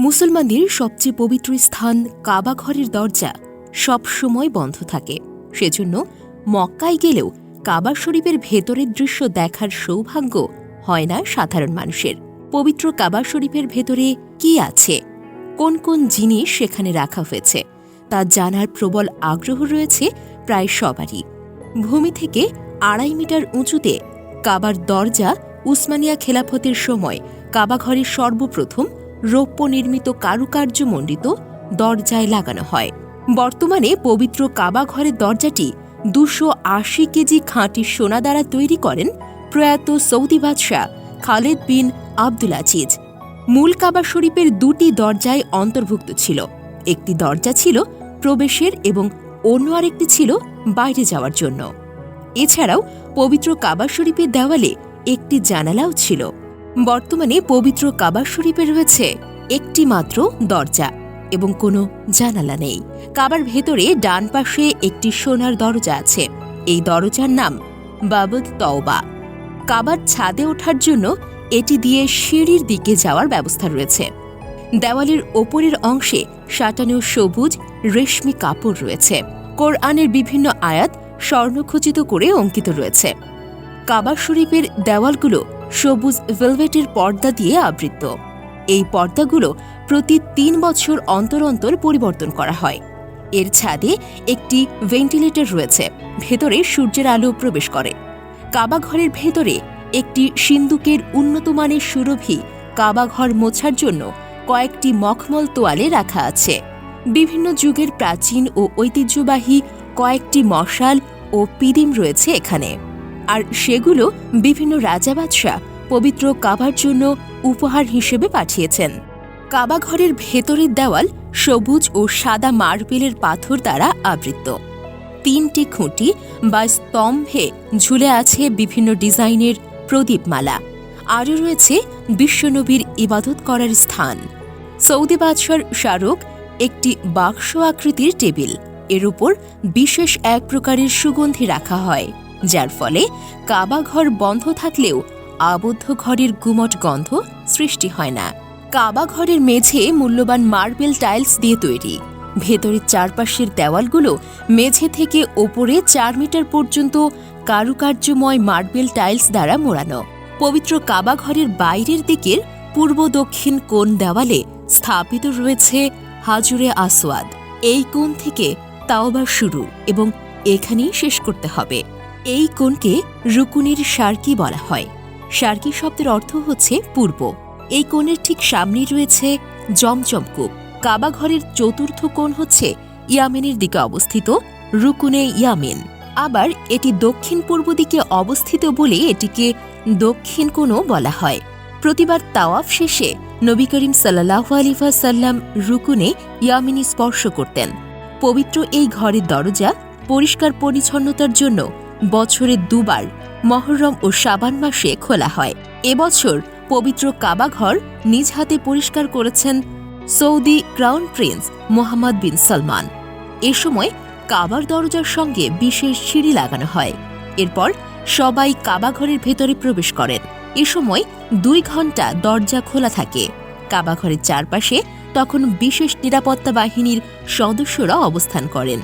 মুসলমানদের সবচেয়ে পবিত্র স্থান কাবা ঘরের দরজা সব সময় বন্ধ থাকে। সেজন্য মক্কায় গেলেও কাবা শরীফের ভেতরের দৃশ্য দেখার সৌভাগ্য হয় না সাধারণ মানুষের। পবিত্র কাবা শরীফের ভেতরে কি আছে? কোন কোন জিনিস সেখানে রাখা হয়েছে? তা জানার প্রবল আগ্রহ রয়েছে প্রায় সবারই। ভূমি থেকে আড়াই মিটার উঁচুতে কাবার দরজা উসমানিয়া খেলাফতের সময় কাবাঘরে সর্বপ্রথম রৌপ্য নির্মিত কারুকার্য মণ্ডিত দরজায় লাগানো হয়। বর্তমানে পবিত্র কাবা ঘরের দরজাটি দুশো আশি কেজি খাঁটি সোনা দ্বারা তৈরি করেন প্রয়াত সৌদি বাদশাহ খালেদ বিন আব্দুল আজিজ। মূল কাবা শরীফের দুটি দরজায় অন্তর্ভুক্ত ছিল। একটি দরজা ছিল প্রবেশের এবং অন্য আরেকটি ছিল বাইরে যাওয়ার জন্য। এছাড়াও পবিত্র কাবা শরীফের দেওয়ালে একটি জানালাও ছিল। বর্তমানে পবিত্র কাবা শরীফে রয়েছে একটি মাত্র দরজা এবং কোনো জানালা নেই। কাবার ভেতরে ডান পাশে একটি সোনার দরজা আছে। এই দরজার নাম বাবদ তওবা। কাবার ছাদে ওঠার জন্য এটি দিয়ে সিঁড়ির দিকে যাওয়ার ব্যবস্থা রয়েছে। দেওয়ালের ওপরের অংশে সাঁটানো সবুজ, রেশমি কাপড় রয়েছে। কোরআনের বিভিন্ন আয়াত স্বর্ণখচিত করে অঙ্কিত রয়েছে। কাবা শরীফের দেওয়ালগুলো সবুজ ভেলভেটের পর্দা দিয়ে আবৃত। এই পর্দাগুলো প্রতি তিন বছর অন্তর অন্তর পরিবর্তন করা হয়। এর ছাদে একটি ভেন্টিলেটর রয়েছে, ভেতরে সূর্যের আলো প্রবেশ করে। কাবা ঘরের ভেতরে একটি সিন্দুকের উন্নতমানের সুরভি কাবাঘর মোছার জন্য কয়েকটি মখমল তোয়ালে রাখা আছে। বিভিন্ন যুগের প্রাচীন ও ঐতিহ্যবাহী কয়েকটি মশাল ও পিদিম রয়েছে এখানে। আর সেগুলো বিভিন্ন রাজা বাদশাহ পবিত্র কাবার জন্য উপহার হিসেবে পাঠিয়েছেন। কাবা ঘরের ভেতরের দেওয়াল সবুজ ও সাদা মার্বেলের পাথর দ্বারা আবৃত। তিনটি খুঁটি বা স্তম্ভে ঝুলে আছে বিভিন্ন ডিজাইনের প্রদীপমালা। আরও রয়েছে বিশ্বনবীর ইবাদত করার স্থান। সৌদি বাদশার স্মারক একটি বাক্স আকৃতির টেবিল। এর উপর বিশেষ এক প্রকারের সুগন্ধি রাখা হয়। যার ফলে কাবা ঘর বন্ধ থাকলেও আবদ্ধ ঘরের গুমট গন্ধ সৃষ্টি হয় না। কাবা ঘরের মেঝে মূল্যবান মার্বেল টাইলস দিয়ে তৈরি। ভেতরের চারপাশের দেওয়ালগুলো মেঝে থেকে ওপরে চার মিটার পর্যন্ত কারুকার্যময় মার্বেল টাইলস দ্বারা মোড়ানো। পবিত্র কাবা ঘরের বাইরের দিকের পূর্ব দক্ষিণ কোণ দেওয়ালে স্থাপিত রয়েছে হাজুরে আসওয়াদ। এই কোণ থেকে তাওবা শুরু এবং এখানেই শেষ করতে হবে। এই কোণকে রুকুনির সার্কি বলা হয়। সার্কি শব্দের অর্থ হচ্ছে পূর্ব। এই কোণের ঠিক সামনেই রয়েছে জমজম কূপ। কাবা ঘরের চতুর্থ কোণ হচ্ছে ইয়ামেনের দিকে অবস্থিত রুকুনে ইয়ামিন। আবার এটি দক্ষিণ পূর্ব দিকে অবস্থিত বলে এটিকে দক্ষিণ কোণও বলা হয়। প্রতিবার তাওয়াফ শেষে নবী করিম সাল্লাহ আলিফা সাল্লাম রুকুনে ইয়ামিনী স্পর্শ করতেন। পবিত্র এই ঘরের দরজা পরিষ্কার পরিচ্ছন্নতার জন্য বছরে দুবার মহরম ও সাবান মাসে খোলা হয়। এবছর পবিত্র কাবাঘর নিজ হাতে পরিষ্কার করেছেন Saudi crown prince Mohammed bin Salman. এ সময় কাবার দরজার সঙ্গে বিশেষ সিঁড়ি লাগানো হয়। এরপর সবাই কাবাঘরের ভেতরে প্রবেশ করেন। এ সময় দুই ঘণ্টা দরজা খোলা থাকে। কাবাঘরের চারপাশে তখন বিশেষ নিরাপত্তা বাহিনীর সদস্যরা অবস্থান করেন।